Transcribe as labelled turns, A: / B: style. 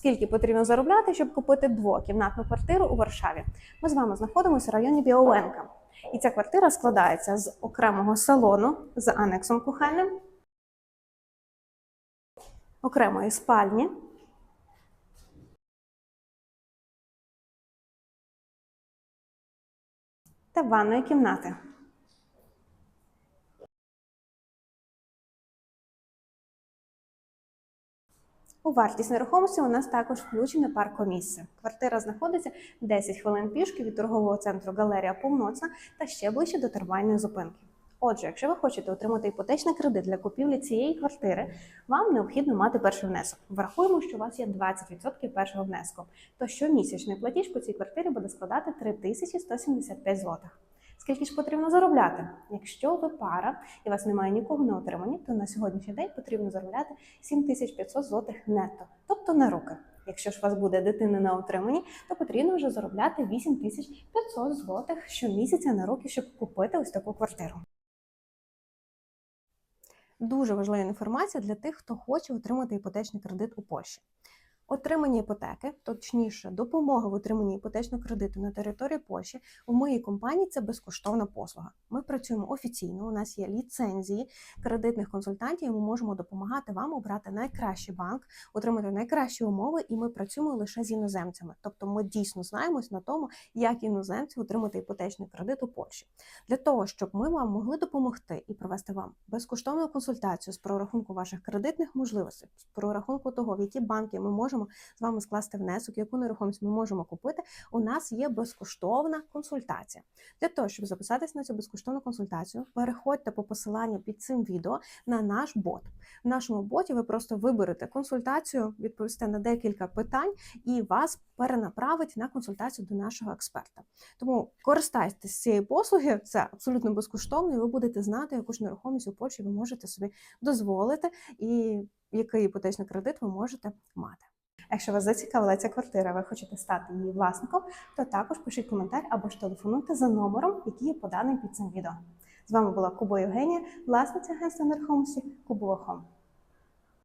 A: Скільки потрібно заробляти, щоб купити двокімнатну квартиру у Варшаві? Ми з вами знаходимося в районі Біоленка. І ця квартира складається з окремого салону з анексом кухонним, окремої спальні, та ванної кімнати. У вартість нерухомості у нас також включене паркомісце. Квартира знаходиться 10 хвилин пішки від торгового центру Галерія Повноцна та ще ближче до термальної зупинки. Отже, якщо ви хочете отримати іпотечний кредит для купівлі цієї квартири, вам необхідно мати перший внесок. Врахуємо, що у вас є 20% першого внеску. То щомісячний платіж по цій квартирі буде складати 3175 злотих. Скільки ж потрібно заробляти? Якщо ви пара і у вас немає нікого на отриманні, то на сьогоднішній день потрібно заробляти 7500 злотих нетто, тобто на руки. Якщо ж у вас буде дитина на отриманні, то потрібно вже заробляти 8500 злотих щомісяця на руки, щоб купити ось таку квартиру. Дуже важлива інформація для тих, хто хоче отримати іпотечний кредит у Польщі. Отримання іпотеки, точніше, допомога в отриманні іпотечного кредиту на території Польщі у моїй компанії це безкоштовна послуга. Ми працюємо офіційно. У нас є ліцензії кредитних консультантів. і Ми можемо допомагати вам обрати найкращий банк, отримати найкращі умови, і ми працюємо лише з іноземцями. Тобто, ми дійсно знаємось на тому, як іноземці отримати іпотечний кредит у Польщі. Для того щоб ми вам могли допомогти і провести вам безкоштовну консультацію з прорахунку ваших кредитних можливостей, з прорахунку того, в які банки ми можемо з вами скласти внесок, яку нерухомість ми можемо купити. У нас є безкоштовна консультація. Для того, щоб записатись на цю безкоштовну консультацію, переходьте по посиланню під цим відео на наш бот. В нашому боті ви просто виберете консультацію, відповісте на декілька питань, і вас перенаправить на консультацію до нашого експерта. Тому користайтесь цією послуги, це абсолютно безкоштовно, і ви будете знати, яку ж нерухомість у Польщі ви можете собі дозволити, і який іпотечний кредит ви можете мати. Якщо вас зацікавила ця квартира, ви хочете стати її власником, то також пишіть коментар або ж телефонуйте за номером, який є поданий під цим відео. З вами була Кубо Євгенія, власниця агентства нерухомості Кубова Хом.